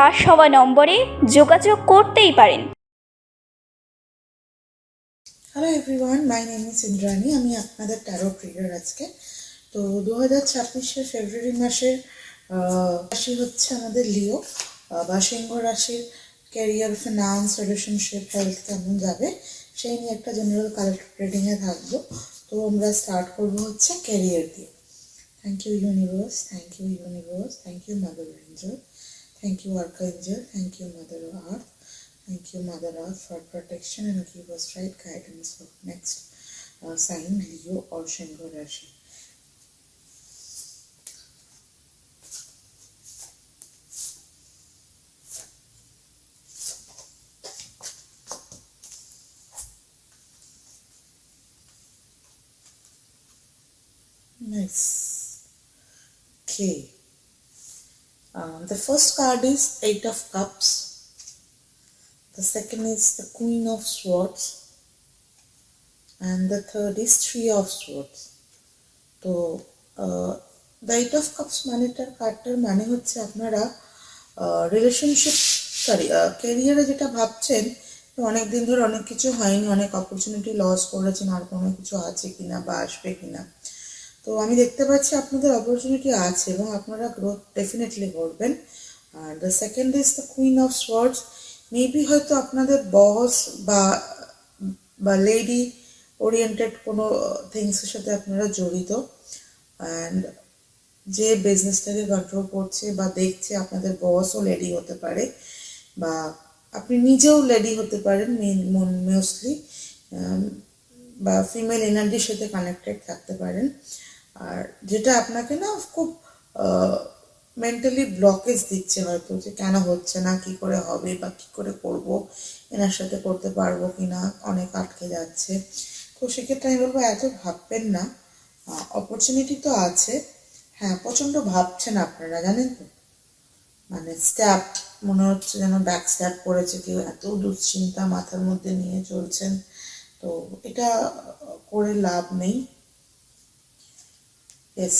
Flash হওয়া নম্বরে যোগাযোগ করতেই পারেন। Hello everyone my name is Indrani আমি আপনাদের ট্যারো ট্রিগার আজকে। তো দু হাজার ছাব্বিশের ফেব্রুয়ারি মাসের রাশি হচ্ছে আমাদের লিও বা সিংহ রাশির ক্যারিয়ার ফিনান্স রিলেশনশিপ হেলথ কেমন যাবে, সেই নিয়ে একটা জেনারেল কালেক্টিভ রিডিংয়ে থাকব। তো আমরা স্টার্ট করব হচ্ছে ক্যারিয়ার দিয়ে। Thank you universe thank you universe thank you mother angel Thank you, Archangel. Thank you, Mother Earth. Thank you, Mother Earth, for protection and give us right guidance for next uh, sign, Leo or Shingo Rashi. Nice. Okay. Um, the first card is Eight of Cups. The second is the Queen of Swords. And the third is Three of Swords. তো the eight of cups মানেটার কার্ডটার মানে হচ্ছে আপনারা relationship sorry ক্যারিয়ারে যেটা ভাবছেন অনেক দিন ধরে অনেক কিছু হয়নি অনেক অপরচুনিটি লস করেছেন আর কোনো কিছু আছে কিনা বা আসবে কিনা তো আমি দেখতে পাচ্ছি আপনাদের অপরচুনিটি আছে এবং আপনারা গ্রোথ ডেফিনেটলি করবেন। আর the second is the queen of swords maybe হয়তো আপনাদের বস বা বা লেডি ওরিয়েন্টেড কোনো থিংসের সাথে আপনারা জড়িত। অ্যান্ড যে বিজনেসটাকে কন্ট্রোল করছে বা দেখছে আপনাদের বসও লেডি হতে পারে বা আপনি নিজেও লেডি হতে পারেন মোস্টলি বা ফিমেল এনার্জির সাথে কানেক্টেড থাকতে পারেন। আর যেটা আপনাকে না খুব মেন্টালি ব্লকেজ দিচ্ছে হয়তো, যে কেন হচ্ছে না, কি করে হবে বা কি করে করব, এনার সাথে করতে পারব কি না অনেক আটকে যাচ্ছে। তো সেক্ষেত্রে আমি বলব, এত ভাববেন না। অপরচুনিটি তো আছে। হ্যাঁ প্রচণ্ড ভাবছেন আপনারা, জানেন তো? মানে স্ট্যাপ মনে হচ্ছে যেন ব্যাক স্ট্যাপ করেছে কেউ, এত দুশ্চিন্তা মাথার মধ্যে নিয়ে চলছেন। তো এটা করে লাভ নেই। Yes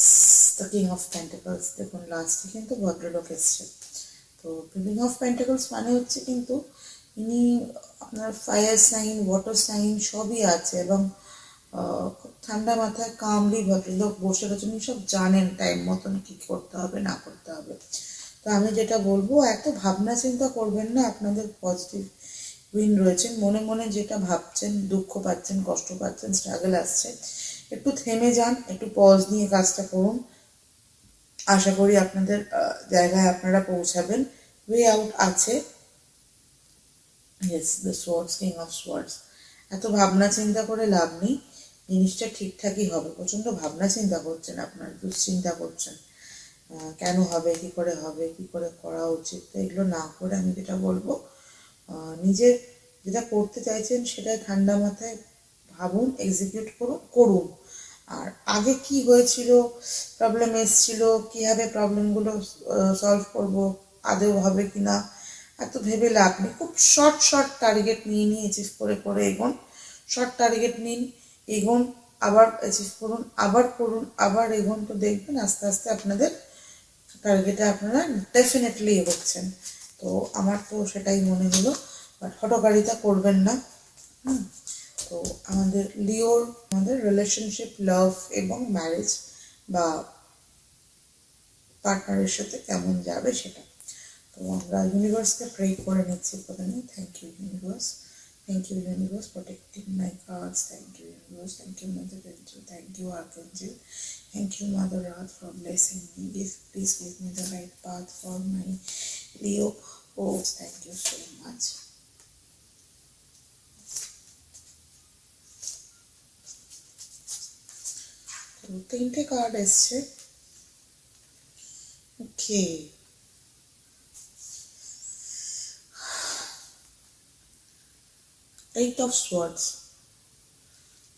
the king of pentacles দেখুন লাস্টে কিন্তু ভদ্রলোক এসছে তো কিং অফ প্যান্টাকলস মানে হচ্ছে কিন্তু ইনি আপনার ফায়ার সাইন ওয়াটার সাইন সবই আছে এবং খুব ঠান্ডা মাথায় কামলি ভদ্রলোক বসে রয়েছেন। সব জানেন টাইম মতন কি করতে হবে, না করতে হবে। তো আমি যেটা বলব, এত ভাবনা চিন্তা করবেন না, আপনাদের পজিটিভ উইন রয়েছেন। মনে মনে যেটা ভাবছেন, দুঃখ পাচ্ছেন, কষ্ট পাচ্ছেন স্ট্রাগল আসছে। একটু থেমে যান, একটু পজ নিয়ে কাজটা করুন। আশা করি আপনাদের জায়গায় আপনারা পৌঁছাবেন। ওয়ে আউট আছে। দ্য কিং অফ সোয়ার্ডস এত ভাবনা চিন্তা করে লাভ নেই। জিনিসটা ঠিকঠাকই হবে। প্রচণ্ড ভাবনা চিন্তা করছেন আপনার, দুশ্চিন্তা করছেন। কেন হবে, কি করে হবে, কি করে করা উচিত? তো এগুলো না করে আমি যেটা বলব নিজের যেটা করতে চাইছেন সেটা ঠান্ডা মাথায় ভাবুন এক্সিকিউট করুন করুন। আর আগে কি হয়েছিল? প্রবলেম এসছিল? কীভাবে প্রবলেমগুলো সলভ করব? আদেও হবে কি না এত ভেবে লাভ নেই। খুব শর্ট শর্ট টার্গেট নিয়ে নিয়ে অ্যাচিভ করে করে এগোন। শর্ট টার্গেট নিন, এগোন, আবার অ্যাচিভ করুন, আবার করুন, আবার এগোন। তো দেখবেন আস্তে আস্তে আপনাদের টার্গেটে আপনারা ডেফিনেটলি এগোচ্ছেন। তো আমার তো সেটাই মনে হলো বাট হটকারিতা করবেন না। হুম। তো আমাদের লিওর, আমাদের রিলেশনশিপ লাভ এবং ম্যারেজ বা পার্টনারের সাথে কেমন যাবে সেটা। তো আমরা ইউনিভার্সকে প্রে করে নিচ্ছি প্রথমে। Thank you universe thank you universe protecting my cards thank you universe thank you mother angel thank you archangel thank you mother earth for blessing me this please give me the right path for my Leo O thank you so much দু তিনটে card এসছে। Okay eight of swords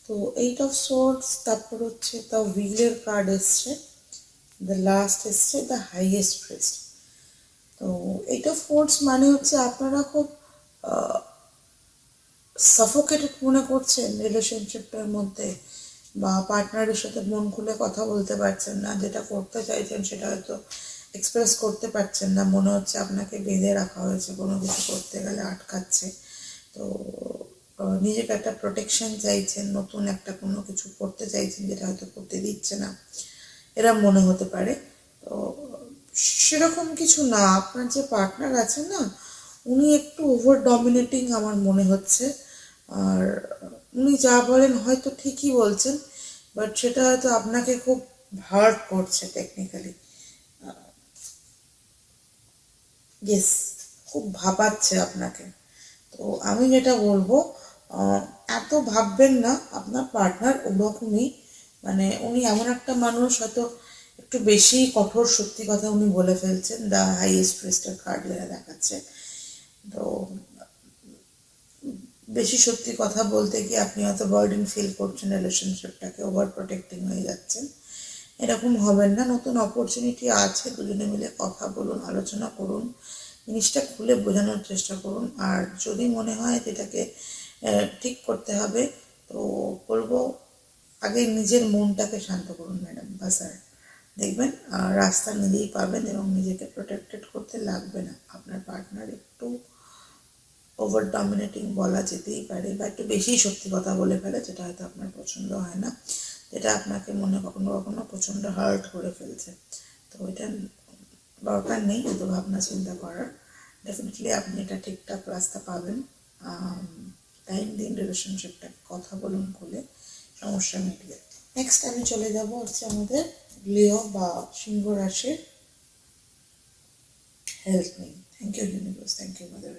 তো eight of swords তারপর হচ্ছে the উইলের card এসছে। The last এসছে the highest press তো এইট অফ সোয়ার্ডস মানে হচ্ছে আপনারা খুব সাফোকেটেড মনে করছেন রিলেশনশিপটার মধ্যে। বা পার্টনারের সাথে মন খুলে কথা বলতে পারছেন না, যেটা করতে চাইছেন সেটা হয়তো এক্সপ্রেস করতে পারছেন না, মনে হচ্ছে আপনাকে বেঁধে রাখা হয়েছে, কোনো কিছু করতে গেলে আটকাচ্ছে। তো নিজেকে একটা প্রোটেকশন চাইছেন, নতুন একটা কোনো কিছু করতে চাইছেন যেটা হয়তো করতে দিচ্ছে না এরা মনে হতে পারে। তো, সেরকম কিছু না, আপনার যে পার্টনার আছেন না, উনি একটু ওভার ডমিনেটিং আমার মনে হচ্ছে। আর উনি যা বলেন হয়তো ঠিকই বলছেন বাট সেটা হয়তো আপনাকে খুব হার্ট করছে টেকনিক্যালি ইয়েস খুব ভাবাচ্ছে আপনাকে। তো আমি যেটা বলব এত ভাববেন না, আপনার পার্টনার ওরকমই মানে উনি এমন একটা মানুষ, হয়তো একটু বেশি কঠোর সত্যি কথা উনি বলে ফেলছেন দ্য হাইয়েস্ট প্রেস্টের কার্ড যারা দেখাচ্ছে তো বেশি সত্যি কথা বলতে গিয়ে আপনি হয়তো বার্ডেন ফিল করছেন রিলেশনশিপটাকে ওভার প্রোটেক্টিং হয়ে যাচ্ছেন। এরকম হবেন না, নতুন অপরচুনিটি আছে, দুজনে মিলে কথা বলুন, আলোচনা করুন, জিনিসটা খুলে বোঝানোর চেষ্টা করুন। আর যদি মনে হয় যেটাকে ঠিক করতে হবে, তো বলব আগে নিজের মনটাকে শান্ত করুন ম্যাডাম বা স্যার দেখবেন রাস্তা নিজেই পাবেন এবং নিজেকে প্রোটেক্টেড করতে লাগবে না। আপনার পার্টনার একটু ওভার ডমিনেটিং বলা যেতেই পারে বা একটু বেশি সত্যি কথা বলে ফেলে যেটা হয়তো আপনার পছন্দ হয় না যেটা আপনাকে মনে কখনো কখনো প্রচণ্ড হার্ট করে ফেলছে তো এটা দরকার নেই এত ভাবনা চিন্তা করার ডেফিনেটলি আপনি এটা ঠিকঠাক রাস্তা পাবেন টাইম দিন রিলেশনশিপটা কথা বলুন খুলে সমস্যা মিটবে নেক্সট আমি চলে যাব হচ্ছে আমাদের লিও বা সিংহ রাশির help me. Thank you. Thank you, Mother Angel.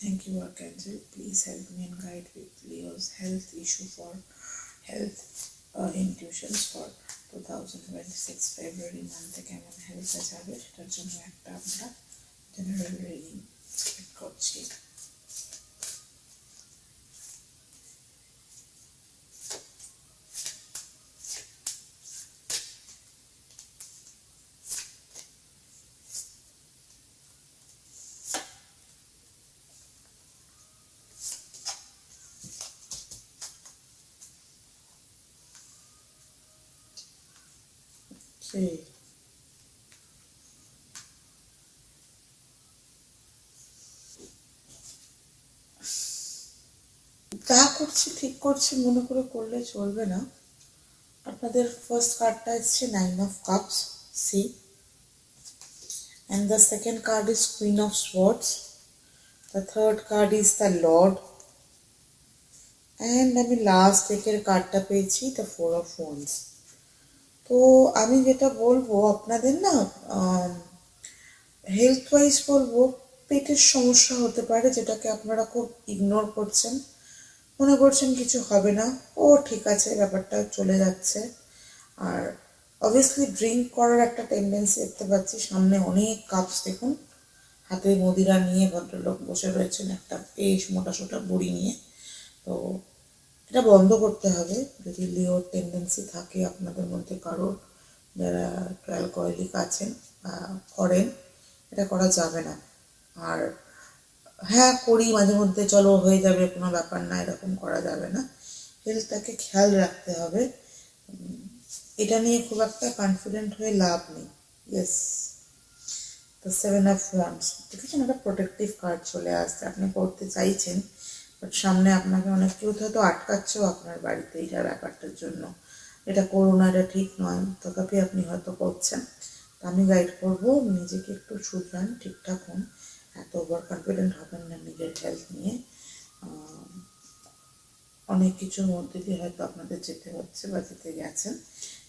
Thank you, Archangel. Please help me and guide with Leo's health issue for health uh, intuitions for 2026 February মান্থে কেমন হেলথে যাবে সেটার জন্য একটা আমরা জেনারেল রিডিং করছি সেই। যা করছি, ঠিক করছি, মনে করে করলে চলবে না। আপনাদের ফার্স্ট কার্ডটা এসছে nine of cups see and the second card is queen of sports the third card is the lord and আমি লাস্ট ডেকের কার্ডটা পেয়েছি দ্য ফোর অফ ওয়ান্স তো আমি যেটা বলব আপনাদের না হেলথ ওয়াইজ বলব, পেটের সমস্যা হতে পারে যেটাকে আপনারা খুব ইগনোর করছেন। মনে করছেন কিছু হবে না, ও ঠিক আছে, ব্যাপারটা চলে যাচ্ছে। আর অবভিয়াসলি ড্রিঙ্ক করার একটা টেন্ডেন্সি দেখতে পাচ্ছি, সামনে অনেক কাপস দেখুন। হাতে মদিরা নিয়ে ভদ্রলোক বসে রয়েছেন একটা বেশ মোটা সোটা বুড়ি নিয়ে। তো এটা বন্ধ করতে হবে। যদি লিওর টেন্ডেন্সি থাকে আপনাদের মধ্যে কারোর, যারা একটু অ্যালকোহলিক আছেন বা করেন, এটা করা যাবে না। আর হ্যাঁ করি মাঝে মধ্যে, চলো হয়ে যাবে, কোনো ব্যাপার না, এরকম করা যাবে না। হেলথটাকে খেয়াল রাখতে হবে। এটা নিয়ে খুব একটা কনফিডেন্ট হয়ে লাভ নেই। Yes the seven of wands দেখেছেন? একটা প্রোটেক্টিভ কার্ড চলে আসছে। আপনি করতে চাইছেন বাট সামনে আপনাকে অনেক কেউ হয়তো আটকাচ্ছেও আপনার বাড়িতে এইটা ব্যাপারটার জন্য। এটা করো না এটা ঠিক নয়। তথাপি আপনি হয়তো করছেন। আমি গাইড করব, নিজেকে একটু শুধরান, ঠিকঠাক হন। এত ওভার কনফিডেন্ট হবেন না নিজের হেলথ নিয়ে। অনেক কিছুর মধ্যে দিয়ে হয়তো আপনাদের যেতে হচ্ছে বা যেতে গেছেন।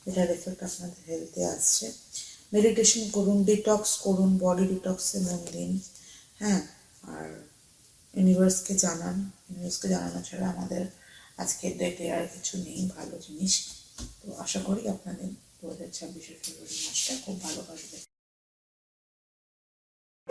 এটার এফেক্ট আপনাদের হেলথে আসছে। মেডিটেশন করুন ডিটক্স করুন বডি ডিটক্সে মন দিন। হ্যাঁ আর ইউনিভার্সকে জানান। ইউনিভার্সকে জানানো ছাড়া আমাদের আজকের ডেটে আর কিছু নেই, ভালো জিনিস। তো আশা করি আপনাদের দু হাজার ছাব্বিশে ফেব্রুয়ারি মাসটা খুব ভালো কাটবে।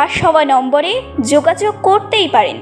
ফ্লাশ সবার নম্বরে যোগাযোগ করতেই পারেন।